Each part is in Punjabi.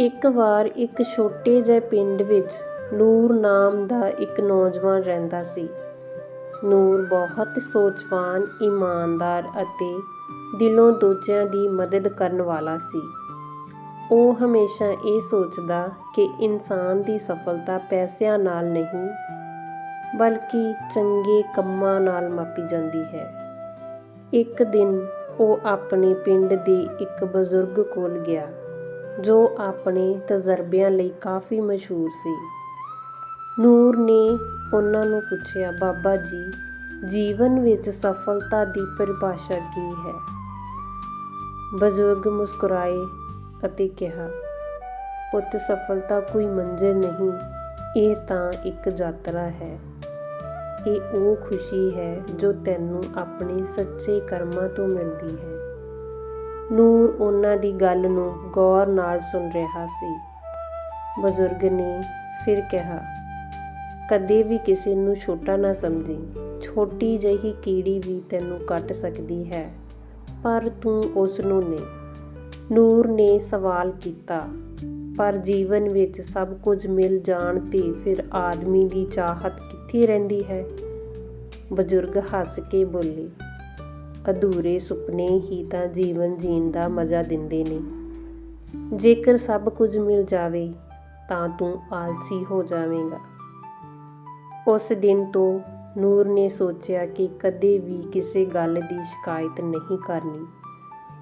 ਇੱਕ ਵਾਰ ਇੱਕ ਛੋਟੇ ਜਿਹੇ ਪਿੰਡ ਵਿੱਚ ਨੂਰ ਨਾਮ ਦਾ ਇੱਕ ਨੌਜਵਾਨ ਰਹਿੰਦਾ ਸੀ। ਨੂਰ ਬਹੁਤ ਸੋਚਵਾਨ, ਇਮਾਨਦਾਰ ਅਤੇ ਦਿਲੋਂ ਦੂਜਿਆਂ ਦੀ ਮਦਦ ਕਰਨ ਵਾਲਾ ਸੀ। ਉਹ ਹਮੇਸ਼ਾ ਇਹ ਸੋਚਦਾ ਕਿ ਇਨਸਾਨ ਦੀ ਸਫਲਤਾ ਪੈਸਿਆਂ ਨਾਲ ਨਹੀਂ, ਬਲਕਿ ਚੰਗੇ ਕੰਮਾਂ ਨਾਲ ਮਾਪੀ ਜਾਂਦੀ ਹੈ। ਇੱਕ ਦਿਨ ਉਹ ਆਪਣੇ ਪਿੰਡ ਦੇ ਇੱਕ ਬਜ਼ੁਰਗ ਕੋਲ ਗਿਆ। ਜੋ ਆਪਣੇ ਤਜਰਬਿਆਂ ਲਈ ਕਾਫੀ ਮਸ਼ਹੂਰ ਸੀ। ਨੂਰ ਨੇ ਉਹਨਾਂ ਨੂੰ ਪੁੱਛਿਆ, ਬਾਬਾ ਜੀ, ਜੀਵਨ ਵਿੱਚ ਸਫਲਤਾ ਦੀ ਪਰਿਭਾਸ਼ਾ ਕੀ ਹੈ? ਬਜ਼ੁਰਗ ਮੁਸਕਰਾਏ ਅਤੇ ਕਿਹਾ, ਪੁੱਤ, ਸਫਲਤਾ ਕੋਈ ਮੰਜ਼ਿਲ ਨਹੀਂ, ਇਹ ਤਾਂ ਇੱਕ ਯਾਤਰਾ ਹੈ। ਇਹ ਉਹ ਖੁਸ਼ੀ ਹੈ ਜੋ ਤੈਨੂੰ ਆਪਣੇ ਸੱਚੇ ਕਰਮਾਂ ਤੋਂ ਮਿਲਦੀ ਹੈ। ਨੂਰ ਉਹਨਾਂ ਦੀ ਗੱਲ ਨੂੰ ਗੌਰ ਨਾਲ ਸੁਣ ਰਿਹਾ ਸੀ। ਬਜ਼ੁਰਗ ਨੇ ਫਿਰ ਕਿਹਾ, ਕਦੇ ਵੀ ਕਿਸੇ ਨੂੰ ਛੋਟਾ ਨਾ ਸਮਝੀ। ਛੋਟੀ ਜਿਹੀ ਕੀੜੀ ਵੀ ਤੈਨੂੰ ਕੱਟ ਸਕਦੀ ਹੈ, ਪਰ ਤੂੰ ਉਸ ਨੂੰ। ਨਹੀਂ ਨੂਰ ਨੇ ਸਵਾਲ ਕੀਤਾ, ਪਰ ਜੀਵਨ ਵਿੱਚ ਸਭ ਕੁਝ ਮਿਲ ਜਾਣ ਤੇ ਫਿਰ ਆਦਮੀ ਦੀ ਚਾਹਤ ਕਿੱਥੇ ਰਹਿੰਦੀ ਹੈ? ਬਜ਼ੁਰਗ ਹੱਸ ਕੇ ਬੋਲੇ ਅਧੂਰੇ ਸੁਪਨੇ ਹੀ ਤਾਂ ਜੀਵਨ ਜੀਣ ਦਾ ਮਜ਼ਾ ਦਿੰਦੇ ਨੇ। ਜੇਕਰ ਸਭ ਕੁਝ ਮਿਲ ਜਾਵੇ, ਤਾਂ ਤੂੰ ਆਲਸੀ ਹੋ ਜਾਵੇਂਗਾ। ਉਸ ਦਿਨ ਤੋਂ ਨੂਰ ਨੇ ਸੋਚਿਆ ਕਿ ਕਦੇ ਵੀ ਕਿਸੇ ਗੱਲ ਦੀ ਸ਼ਿਕਾਇਤ ਨਹੀਂ ਕਰਨੀ।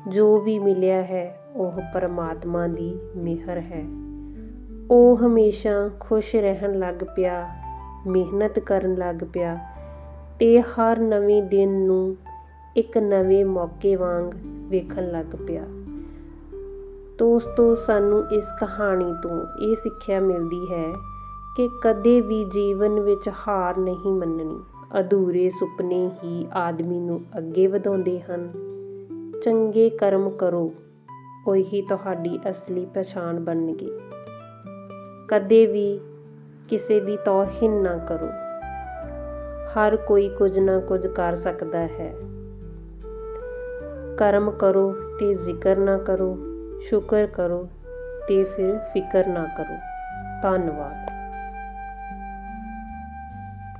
ਜੋ ਵੀ ਮਿਲਿਆ ਹੈ, ਉਹ ਪਰਮਾਤਮਾ ਦੀ ਮਿਹਰ ਹੈ। ਉਹ ਹਮੇਸ਼ਾ ਖੁਸ਼ ਰਹਿਣ ਲੱਗ ਪਿਆ, ਮਿਹਨਤ ਕਰਨ ਲੱਗ ਪਿਆ ਤੇ ਹਰ ਨਵੇਂ ਦਿਨ ਨੂੰ ਇੱਕ ਨਵੇਂ ਮੌਕੇ ਵਾਂਗ ਵੇਖਣ ਲੱਗ ਪਿਆ। ਦੋਸਤੋ, ਸਾਨੂੰ ਇਸ ਕਹਾਣੀ ਤੋਂ ਇਹ ਸਿੱਖਿਆ ਮਿਲਦੀ ਹੈ ਕਿ ਕਦੇ ਵੀ ਜੀਵਨ ਵਿੱਚ ਹਾਰ ਨਹੀਂ ਮੰਨਣੀ। ਅਧੂਰੇ ਸੁਪਨੇ ਹੀ ਆਦਮੀ ਨੂੰ ਅੱਗੇ ਵਧਾਉਂਦੇ ਹਨ। ਚੰਗੇ ਕਰਮ ਕਰੋ, ਉਹੀ ਤੁਹਾਡੀ ਅਸਲੀ ਪਛਾਣ ਬਣਨਗੇ। ਕਦੇ ਵੀ ਕਿਸੇ ਦੀ ਤੋਹਿਨ ਨਾ ਕਰੋ। ਹਰ ਕੋਈ ਕੁਝ ਨਾ ਕੁਝ ਕਰ ਸਕਦਾ ਹੈ। ਕਰਮ ਕਰੋ ਤੇ ਜ਼ਿਕਰ ਨਾ ਕਰੋ ਸ਼ੁਕਰ ਕਰੋ ਤੇ ਫਿਰ ਫਿਕਰ ਨਾ ਕਰੋ। ਧੰਨਵਾਦ।